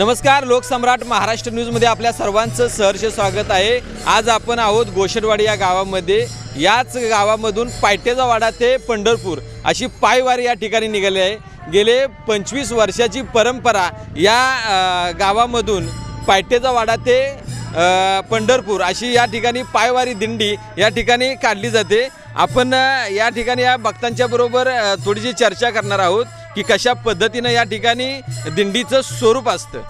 नमस्कार लोकसम्राट महाराष्ट्र न्यूजमध्ये आपल्या सर्वांचं सहर्ष स्वागत आहे. आज आपण आहोत गोशेटवाडी या गावामध्ये. याच गावामधून पायटेचा वाडा ते पंढरपूर अशी पायवारी या ठिकाणी निघाली आहे. गेले पंचवीस वर्षाची परंपरा या गावामधून पायटेचा वाडा ते पंढरपूर अशी या ठिकाणी पायवारी दिंडी या ठिकाणी काढली जाते. आपण या ठिकाणी या भक्तांच्या बरोबर थोडीशी चर्चा करणार आहोत. की कशा पद्धतीनं या ठिकाणी दिंडीचं स्वरूप असतं?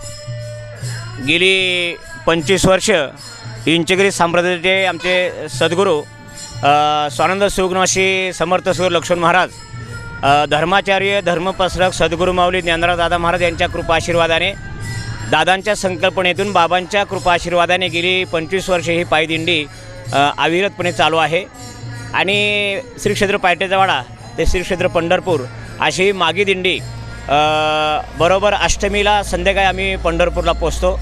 गेली पंचवीस वर्ष इंचगिरी साम्राज्याचे आमचे सद्गुरू स्वानंद सुगनवाशी समर्थ सुर लक्ष्मण महाराज धर्माचार्य धर्मपसरक सद्गुरू माऊली ज्ञानराव दादा महाराज यांच्या कृपा आशीर्वादाने दादांच्या संकल्पनेतून बाबांच्या कृपा आशीर्वादाने गेली पंचवीस वर्ष ही पायदिंडी अविरतपणे चालू आहे. आणि श्री क्षेत्र पायटेचावाडा ते श्री क्षेत्र पंढरपूर अशी मागी दिंडी. बरोबर अष्टमीला संध्याकाळी आम्ही पंढरपूरला पोचतो.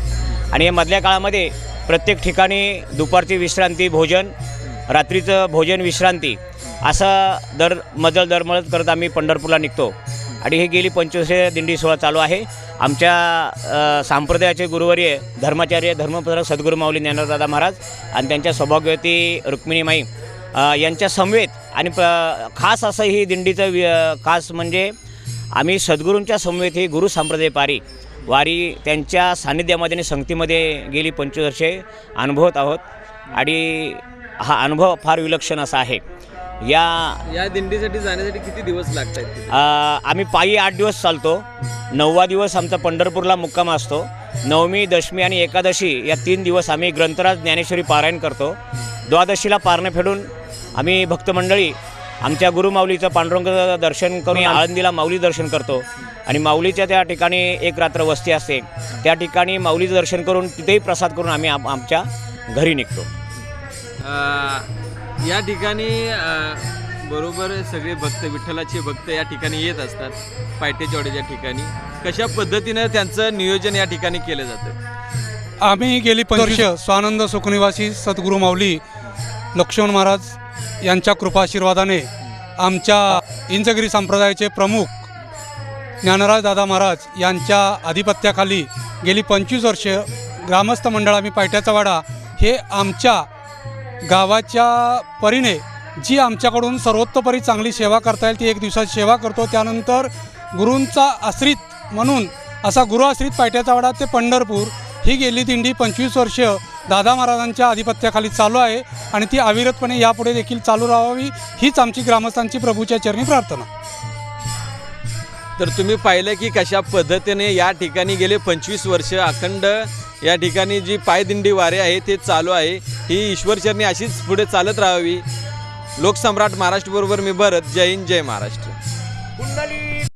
आणि या मधल्या काळामध्ये प्रत्येक ठिकाणी दुपारची विश्रांती भोजन रात्रीचं भोजन विश्रांती असं दर मजल दरमळत करत आम्ही पंढरपूरला निघतो. आणि हे गेली पंचवीस दिंडी सोहळा चालू आहे. आमच्या संप्रदायाचे गुरुवर्य धर्माचार्य धर्मपत्र सद्गुरू माऊली ज्ञानदादा महाराज आणि त्यांच्या सौभाग्यवती रुक्मिणीमाई यांच्या समवेत आणि प खास असं ही दिंडीचं वि खास म्हणजे आम्ही सद्गुरूंच्या समवेत ही गुरु संप्रदाय पारी. वारी त्यांच्या सान्निध्यामध्ये आणि संगतीमध्ये गेली पंचवीस वर्षे अनुभवत आहोत. आणि हा अनुभव फार विलक्षण असा आहे. या या दिंडीसाठी जाण्यासाठी किती दिवस लागत आहेत अ, आम्ही पायी आठ दिवस चालतो. नववा दिवस आमचा पंढरपूरला मुक्काम असतो. नवमी दशमी आणि एकादशी या तीन दिवस आम्ही ग्रंथराज ज्ञानेश्वरी पारायण करतो. द्वादशीला पारणं फेडून आम्ही भक्तमंडळी आमच्या गुरुमाऊलीचं पांडुरंग दर्शन करून आळंदीला माऊली दर्शन करतो. आणि माऊलीच्या त्या ठिकाणी एक रात्र वस्ती असते. त्या ठिकाणी माऊलीचं दर्शन करून तिथेही प्रसाद करून आम्ही आम- आमच्या घरी निघतो. या ठिकाणी बरोबर सगळे भक्त विठ्ठलाचे भक्त या ठिकाणी येत असतात. पायटेचवाडीच्या ठिकाणी. कशा पद्धतीनं त्यांचं नियोजन या ठिकाणी केलं जातं? आम्ही गेली पंचवीस वर्ष स्वानंद सुखनिवासी सद्गुरू माऊली लक्ष्मण महाराज यांच्या कृपाशीर्वादाने आमच्या इंचगिरी संप्रदायाचे प्रमुख ज्ञानराज दादा महाराज यांच्या आधिपत्याखाली गेली पंचवीस वर्ष ग्रामस्थ मंडळ आम्ही पायट्याचा वाडा हे आमच्या गावाच्या परीने जी आमच्याकडून सर्वोत्तपरी चांगली सेवा करता येईल ती एक दिवसाची सेवा करतो. त्यानंतर गुरूंचा आश्रित म्हणून असा गुरु आश्रित पायट्याचा वाडा ते पंढरपूर ही गेली दिंडी पंचवीस वर्ष दादा महाराजांच्या आधिपत्याखाली चालू आहे आणि ती अविरतपणे यापुढे देखील चालू राहावी हीच आमची ग्रामस्थांची प्रभूच्या चरणी प्रार्थना. तर तुम्ही पाहिलं की कशा पद्धतीने या ठिकाणी गेले पंचवीस वर्ष अखंड या ठिकाणी जी पायदिंडी वारे आहे ते चालू आहे ही ईश्वरचरणी अशीच पुढे चालत राहावी. लोकसम्राट महाराष्ट्र बरोबर मी भरत. जय हिंद जय महाराष्ट्र. कुंडली